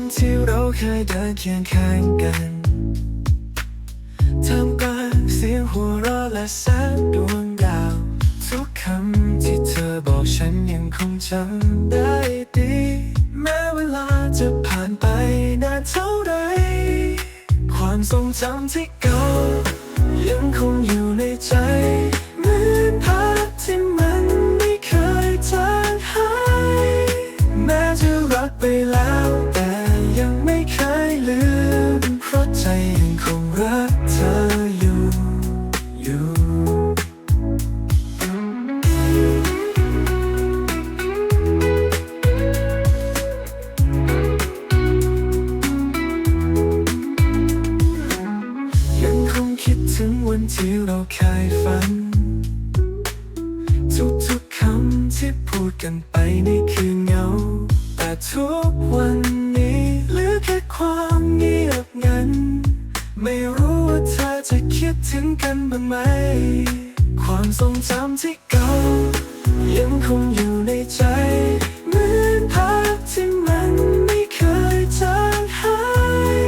คำที่เราเคยเดินเคียงข้างกันท่ามกลางเสียงหัวเราะและแสงดวงดาว ทุกคำที่เธอบอกฉันยังคงจำได้ดี แม้เวลาจะผ่านไปนานเท่าไร ความทรงจำที่เก่ายังคงอยู่ ที่เราเคยฝัน ทุกๆคำที่พูดกันไปในคืนเงา แต่ทุกวันนี้เหลือแค่ความเงียบงัน ไม่รู้ว่าเธอจะคิดถึงกันบ้างไหม ความทรงจำที่เก่า ยังคงอยู่ในใจเหมือนภาพที่มันไม่เคยจางหาย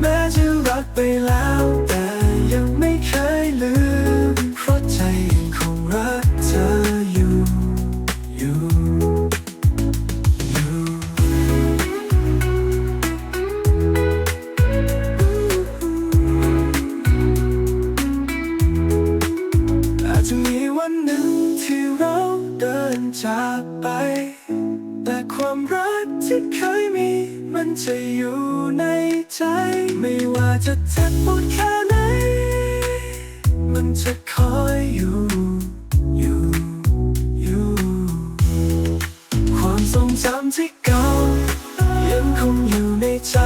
แม้จะรักไปแล้ว จะมีวันหนึ่งที่เราเดินจากไป แต่ความรักที่เคยมี มันจะอยู่ในใจ ไม่ว่าจะเจ็บปวดแค่ไหน มันจะคอยอยู่อยู่อยู่ความทรงจำที่เก่ายังคงอยู่ในใจ